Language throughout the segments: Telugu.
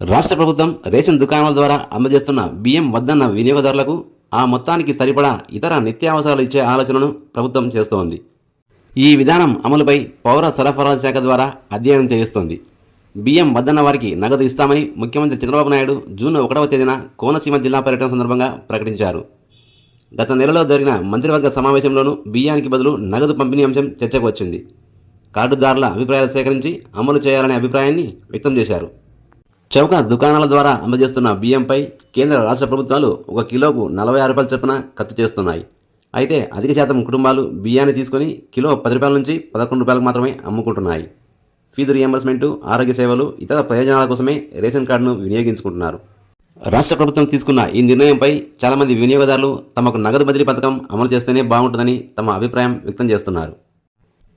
రాష్ట్ర ప్రభుత్వం రేషన్ దుకాణాల ద్వారా అందజేస్తున్న బియ్యం వద్దన్న వినియోగదారులకు ఆ మొత్తానికి సరిపడా ఇతర నిత్యావసరాలు ఇచ్చే ఆలోచనను ప్రభుత్వం చేస్తోంది. ఈ విధానం అమలుపై పౌర సరఫరాల శాఖ ద్వారా అధ్యయనం చేయిస్తోంది. బియ్యం వద్దన్న వారికి నగదు ఇస్తామని ముఖ్యమంత్రి చంద్రబాబు నాయుడు జూన్ ఒకటవ తేదీన కోనసీమ జిల్లా పర్యటన సందర్భంగా ప్రకటించారు. గత నెలలో జరిగిన మంత్రివర్గ సమావేశంలోనూ బియ్యానికి బదులు నగదు పంపిణీ అంశం చర్చకు వచ్చింది. కార్డుదారుల అభిప్రాయాలు సేకరించి అమలు చేయాలనే అభిప్రాయాన్ని వ్యక్తం చేశారు. చౌక దుకాణాల ద్వారా అందజేస్తున్న బియ్యంపై కేంద్ర రాష్ట్ర ప్రభుత్వాలు ఒక కిలోకు నలభై ఆరు రూపాయల చొప్పున ఖర్చు చేస్తున్నాయి. అయితే అధిక శాతం కుటుంబాలు బియ్యాన్ని తీసుకొని కిలో పది రూపాయల నుంచి పదకొండు రూపాయలకు మాత్రమే అమ్ముకుంటున్నాయి. ఫీజు రియంబర్స్మెంటు ఆరోగ్య సేవలు ఇతర ప్రయోజనాల కోసమే రేషన్ కార్డును వినియోగించుకుంటున్నారు. రాష్ట్ర ప్రభుత్వం తీసుకున్న ఈ నిర్ణయంపై చాలామంది వినియోగదారులు తమకు నగదు బదిలీ పథకం అమలు చేస్తేనే బాగుంటుందని తమ అభిప్రాయం వ్యక్తం చేస్తున్నారు.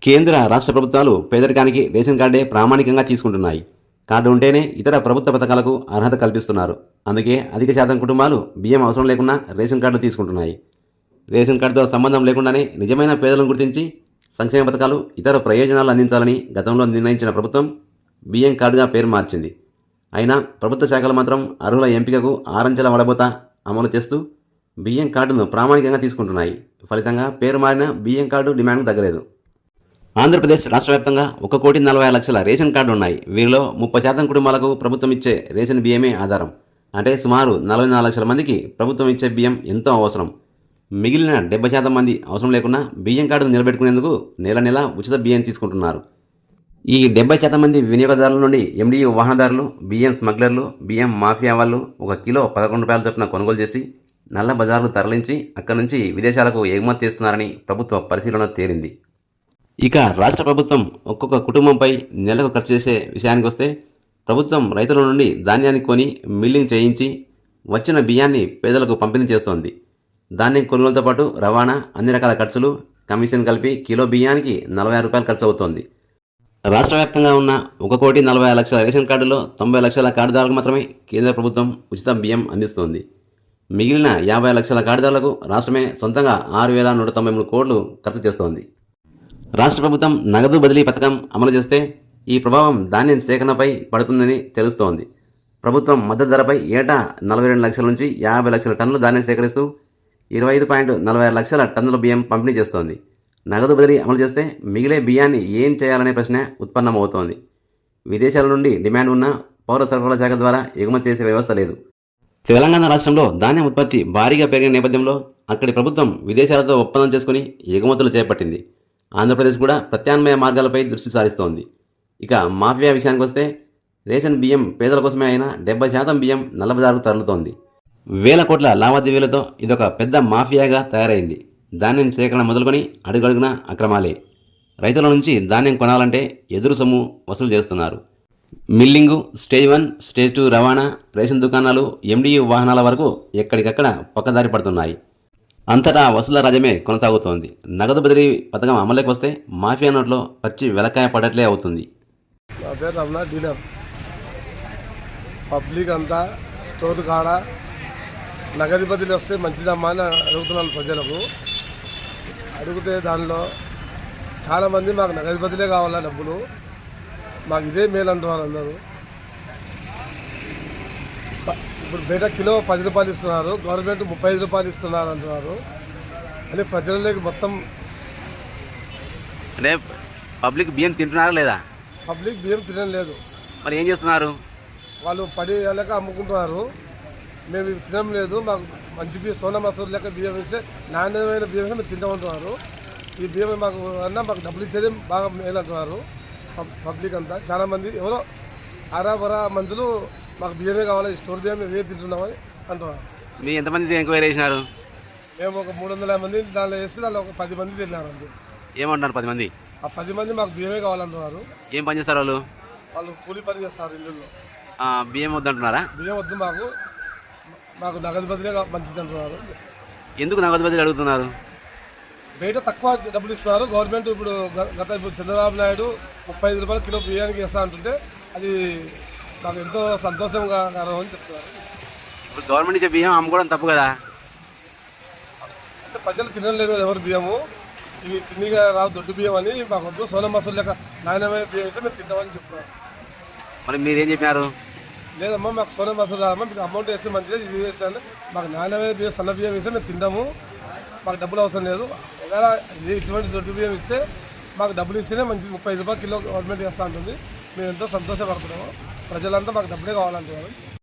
కేంద్ర రాష్ట్ర ప్రభుత్వాలు పేదరికానికి రేషన్ కార్డే ప్రామాణికంగా తీసుకుంటున్నాయి. కార్డు ఉంటేనే ఇతర ప్రభుత్వ పథకాలకు అర్హత కల్పిస్తున్నారు. అందుకే అధిక శాతం కుటుంబాలు బియ్యం అవసరం లేకుండా రేషన్ కార్డు తీసుకుంటున్నాయి. రేషన్ కార్డుతో సంబంధం లేకుండానే నిజమైన పేదలను గుర్తించి సంక్షేమ పథకాలు ఇతర ప్రయోజనాలు అందించాలని గతంలో నిర్ణయించిన ప్రభుత్వం బియ్యం కార్డుగా పేరు మార్చింది. అయినా ప్రభుత్వ శాఖలు మాత్రం అర్హుల ఎంపికకు ఆరంచెల వడబోత అమలు చేస్తూ బియ్యం కార్డును ప్రామాణికంగా తీసుకుంటున్నాయి. ఫలితంగా పేరు మారిన బియ్యం కార్డు డిమాండ్కు తగ్గలేదు. ఆంధ్రప్రదేశ్ రాష్ట్ర వ్యాప్తంగా ఒక కోటి నలభై లక్షల రేషన్ కార్డు ఉన్నాయి వీరిలో ముప్పై శాతం కుటుంబాలకు ప్రభుత్వం ఇచ్చే రేషన్ బియ్యమే ఆధారం. అంటే సుమారు నలభై నాలుగు లక్షల మందికి ప్రభుత్వం ఇచ్చే బియ్యం ఎంతో అవసరం. మిగిలిన డెబ్బై శాతం మంది అవసరం లేకుండా బియ్యం కార్డును నిలబెట్టుకునేందుకు నెల నెల ఉచిత బియ్యం తీసుకుంటున్నారు. ఈ డెబ్బై శాతం మంది వినియోగదారుల నుండి ఎండియు వాహనదారులు బియ్యం స్మగ్లర్లు బియ్యం మాఫియా వాళ్ళు ఒక కిలో పదకొండు రూపాయల చొప్పున కొనుగోలు చేసి నల్ల బజార్లు తరలించి అక్కడి నుంచి విదేశాలకు ఎగుమతి చేస్తున్నారని ప్రభుత్వ పరిశీలన తేలింది. ఇక రాష్ట్ర ప్రభుత్వం ఒక్కొక్క కుటుంబంపై నెలకు ఖర్చు చేసే విషయానికి వస్తే ప్రభుత్వం రైతుల నుండి ధాన్యాన్ని కొని మిల్లింగ్ చేయించి వచ్చిన బియ్యాన్ని పేదలకు పంపిణీ చేస్తోంది. ధాన్యం కొనుగోలుతో పాటు రవాణా అన్ని రకాల ఖర్చులు కమిషన్ కలిపి కిలో బియ్యానికి నలభై ఆరు రూపాయలు ఖర్చు అవుతోంది. రాష్ట్ర వ్యాప్తంగా ఉన్న ఒక కోటి నలభై ఆరు లక్షల రేషన్ కార్డులో తొంభై లక్షల కార్డుదారులకు మాత్రమే కేంద్ర ప్రభుత్వం ఉచిత బియ్యం అందిస్తోంది. మిగిలిన యాభై లక్షల కార్డుదారులకు రాష్ట్రమే సొంతంగా ఆరు వేల నూట తొంభై మూడు కోట్లు ఖర్చు చేస్తోంది. రాష్ట్ర ప్రభుత్వం నగదు బదిలీ పథకం అమలు చేస్తే ఈ ప్రభావం ధాన్యం సేకరణపై పడుతుందని తెలుస్తోంది. ప్రభుత్వం మద్దతు ధరపై ఏటా నలభై రెండు లక్షల నుంచి యాభై లక్షల టన్నుల ధాన్యం సేకరిస్తూ ఇరవై ఐదు పాయింట్ నలభై ఆరు లక్షల టన్నుల బియ్యం పంపిణీ చేస్తోంది. నగదు బదిలీ అమలు చేస్తే మిగిలే బియ్యాన్ని ఏం చేయాలనే ప్రశ్న ఉత్పన్నమవుతోంది. విదేశాల నుండి డిమాండ్ ఉన్న పౌర సరఫరా శాఖ ద్వారా ఎగుమతి చేసే వ్యవస్థ లేదు. తెలంగాణ రాష్ట్రంలో ధాన్యం ఉత్పత్తి భారీగా పెరిగిన నేపథ్యంలో అక్కడి ప్రభుత్వం విదేశాలతో ఒప్పందం చేసుకుని ఎగుమతులు చేపట్టింది. ఆంధ్రప్రదేశ్ కూడా ప్రత్యామ్నాయ మార్గాలపై దృష్టి సారిస్తోంది. ఇక మాఫియా విషయానికి వస్తే రేషన్ బియ్యం పేదల కోసమే అయినా డెబ్బై శాతం బియ్యం నల్లబజారుకు తరలుతోంది. వేల కోట్ల లావాదేవీలతో ఇదొక పెద్ద మాఫియాగా తయారైంది. ధాన్యం సేకరణ మొదలుకొని అడుగడుగున అక్రమాలే. రైతుల నుంచి ధాన్యం కొనాలంటే ఎదురు సొమ్ము వసూలు చేస్తున్నారు. Milling stage one stage two రవాణా రేషన్ దుకాణాలు ఎండియు వాహనాల వరకు ఎక్కడికక్కడ పక్కదారి పడుతున్నాయి. అంతటా వసూల రాజ్యమే కొనసాగుతోంది. నగదు బదిలీ పథకం అమలులోకి వస్తే మాఫియా నోట్లో పచ్చి వెలకాయ పడట్లే అవుతుంది. నా పేరు రమణ డీలర్. పబ్లిక్ అంతా స్టోర్ కాడ నగదు బదిలీ వస్తే మంచిదమ్మా అని అడుగుతున్నాను ప్రజలకు. అడిగితే దానిలో చాలామంది మాకు నగదు బదిలే కావాలా డబ్బులు? మాకు ఇదే మేలు అంటున్నారు అందరూ. ఇప్పుడు బయట కిలో పది రూపాయలు ఇస్తున్నారు గవర్నమెంట్ ముప్పై ఐదు రూపాయలు ఇస్తున్నారు అంటున్నారు. అని ప్రజలలోకి మొత్తం అంటే పబ్లిక్ బియ్యం తింటున్నారా లేదా? పబ్లిక్ బియ్యం తినడం లేదు. మరి ఏం చేస్తున్నారు? వాళ్ళు పడి లెక్క అమ్ముకుంటున్నారు. మేము ఇవి తినడం లేదు మాకు మంచి బియ్యం సోనా మసూరు లెక్క బియ్యం ఇస్తే నాణ్యమైన బియ్యం మేము తింటామంటున్నారు. ఈ బియ్యం మాకు అన్నా మాకు డబ్బులు ఇచ్చేది బాగా మేలు అంటున్నారు. పబ్- పబ్లిక్ అంతా. చాలామంది ఎవరో అరా బరా మనుషులు మాకు బియ్యమే కావాలి స్టోర్ బియ్యం మేము ఏం తింటున్నామని అంటున్నారు. మీ ఎంతమంది ఎంక్వైరీ చేసినారు? మేము ఒక మూడు వందల మంది దానిలో వేస్తే దానిలో ఒక పది మంది తిన్నారు అంతే. ఏమంటున్నారు పది మంది? ఆ పది మంది మాకు బియ్యమే కావాలంటున్నారు. ఏం పని చేస్తారు వాళ్ళు? వాళ్ళు కూలి పని చేస్తారు ఇల్లులో ఆ, బియ్యం వద్దంటున్నారా? బియ్యం వద్దు మాకు. మాకు నగదు బదిలే కా- మంచిది అంటున్నారు. ఎందుకు నగదు బదిలీ అడుగుతున్నారు? బయట తక్కువ డబ్బులు ఇస్తున్నారు. గవర్నమెంట్ ఇప్పుడు గ- గత ఇప్పుడు చంద్రబాబు నాయుడు ముప్పై ఐదు రూపాయలు కిలో బియ్యానికి ఇస్తా అంటుంటే అది నాకు ఎంతో సంతోషంగా అని చెప్తున్నారు. ఇప్పుడు గవర్నమెంట్ ఇచ్చే బియ్యం అమ్ముకోవడం తప్పు కదా? అంటే ప్రజలు తినలేదు ఎవరు బియ్యము? ఇవి తిన్నిగా రావు దొడ్డు బియ్యం అని మాకు వద్దు సోనా మసూలు లెక్క నాణ్యమైన బియ్యం ఇస్తే మేము తింటామని చెప్తున్నారు. మరి మీరేం చెప్పినారు? లేదమ్మా మాకు సోనా మసూర్ రాదమ్మా మీకు అమౌంట్ వేస్తే మంచిదే ఇది వేస్తాను మాకు నాణ్యమైన బియ్యం సన్న బియ్యం ఇస్తే మేము తింటాము. మాకు డబ్బులు అవసరం లేదు. ఒకవేళ ఇటువంటి దొడ్డు బియ్యం ఇస్తే మాకు డబ్బులు ఇస్తేనే మంచిది. ముప్పై ఐదు రూపాయలు కిలో గవర్నమెంట్ వేస్తూ ఉంటుంది మేము ఎంతో సంతోషపడుతున్నాము. ప్రజలంతా మాకు డబ్బులే కావాలంటున్నారు